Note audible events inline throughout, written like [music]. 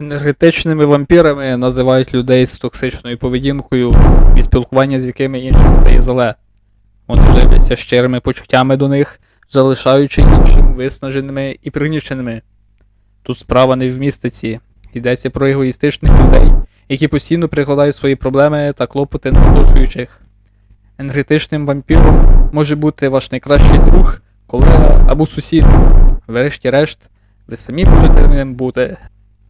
Енергетичними вампірами називають людей з токсичною поведінкою, від спілкування з якими іншим стає зле. Вони живляться щирими почуттями до них, залишаючи іншим виснаженими і пригніченими. Тут справа не в містиці. Йдеться про егоїстичних людей, які постійно прикладають свої проблеми та клопоти на оточуючих. Енергетичним вампіром може бути ваш найкращий друг, колега або сусід. Врешті-решт, ви самі можете ним бути.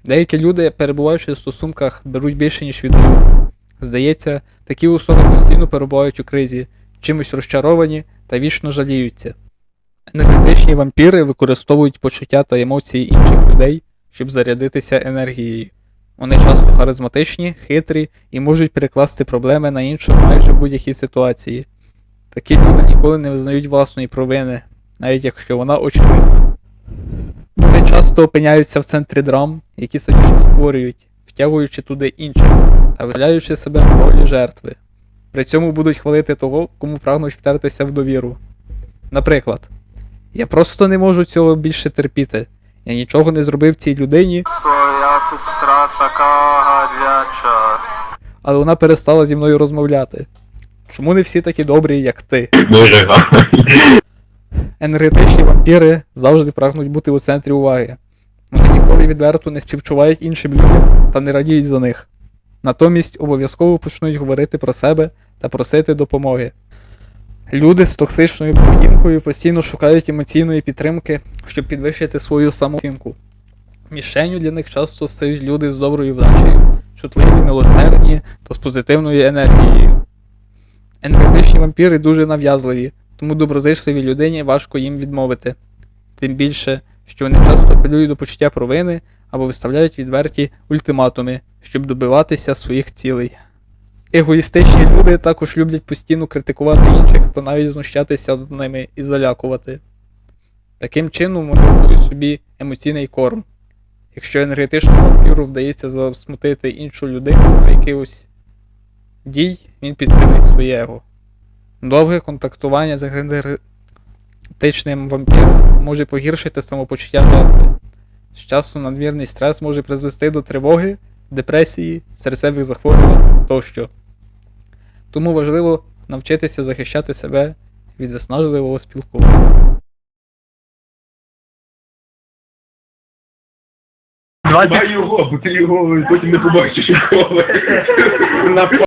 Деякі люди, перебуваючи в стосунках, беруть більше, ніж віддають. Здається, такі особи постійно перебувають у кризі, чимось розчаровані та вічно жаліються. Енергетичні вампіри використовують почуття та емоції інших людей, щоб зарядитися енергією. Вони часто харизматичні, хитрі і можуть перекласти проблеми на іншого майже в будь-якій ситуації. Такі люди ніколи не визнають власної провини, навіть якщо вона очевидна. Часто опиняються в центрі драм, які самі ж створюють, втягуючи туди інших та виставляючи себе в ролі жертви. При цьому будуть хвалити того, кому прагнуть втертися в довіру. Наприклад, я просто не можу цього більше терпіти. Я нічого не зробив цій людині, Твоя сестра така гадяча. але вона перестала зі мною розмовляти. Чому не всі такі добрі, як ти? Дуже гарно. Енергетичні вампіри завжди прагнуть бути у центрі уваги. Вони ніколи відверто не співчувають іншим людям та не радіють за них. Натомість обов'язково почнуть говорити про себе та просити допомоги. Люди з токсичною поведінкою постійно шукають емоційної підтримки, щоб підвищити свою самооцінку. Мішенню для них часто стають люди з доброю вдачею, чутливі, милосердні та з позитивною енергією. Енергетичні вампіри дуже нав'язливі, тому доброзичливій людині важко їм відмовити. Тим більше, що вони часто апелюють до почуття провини або виставляють відверті ультиматуми, щоб добиватися своїх цілей. Егоїстичні люди також люблять постійно критикувати інших та навіть знущатися над ними і залякувати. Таким чином вони готують собі емоційний корм. Якщо енергетичному вампіру вдається засмутити іншу людину до якихось дій, він підсилить своє его. Довге контактування з енергетичним вампіром може погіршити самопочуття жертви. З часом надмірний стрес може призвести до тривоги, депресії, серцевих захворювань тощо. Тому важливо навчитися захищати себе від виснажливого спілкування. Давай його, бо ти його потім не побачиш [laughs] ніколи.